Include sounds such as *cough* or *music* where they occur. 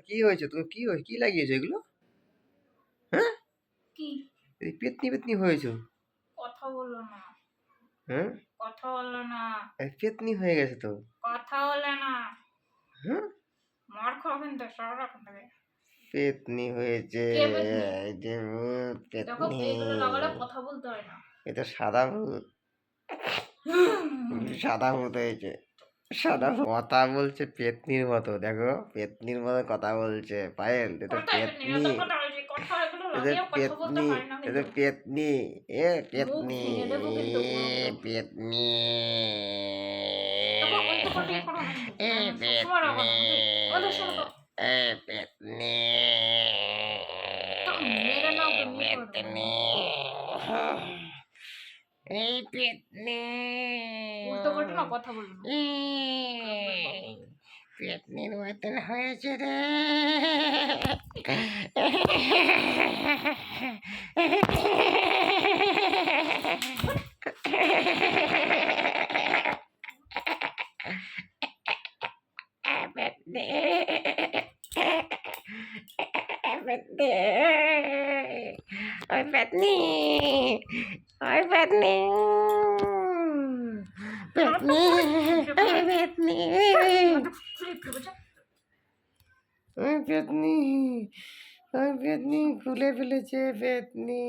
কি হয়েছে? তুমি কি হয়েছে কি লাগিয়েছো এগুলো? হ্যাঁ? কি? পেতনি পেতনি হয়েছো? কথা বলল না। হ্যাঁ? কথা বলল না। এই পেতনি হয়ে গেছে তো। কথা বলে না। হ্যাঁ? মার খাও কিন্তু সব রকম থেকে পেতনি হয়েছে। পেতনি? কথা বলতে হয় না। এটা সাদা ভূত। *laughs* সাদা ভূত হয়েছে। সাদা কথা বলছে পেতনির মতো দেখো পেতনির মতো কথা বলছে পায়েল এটা পেতনি লাগিয়ে পেতনি এটা পেতনি এ পেতনি পুরো। এ পেতনি। এ পেতনি। পেতনি এই পেতনি উল্টো করো না কথা বলবো না। পেতনির মতন হয়েছে রে পেতনি পেতনি ওই পেতনি ওই পেতনি পেতনি ওই পেতনি ফ্লিপ করেছে। ওই পেতনি ওই পেতনি খুলে ফেলেছে পেতনি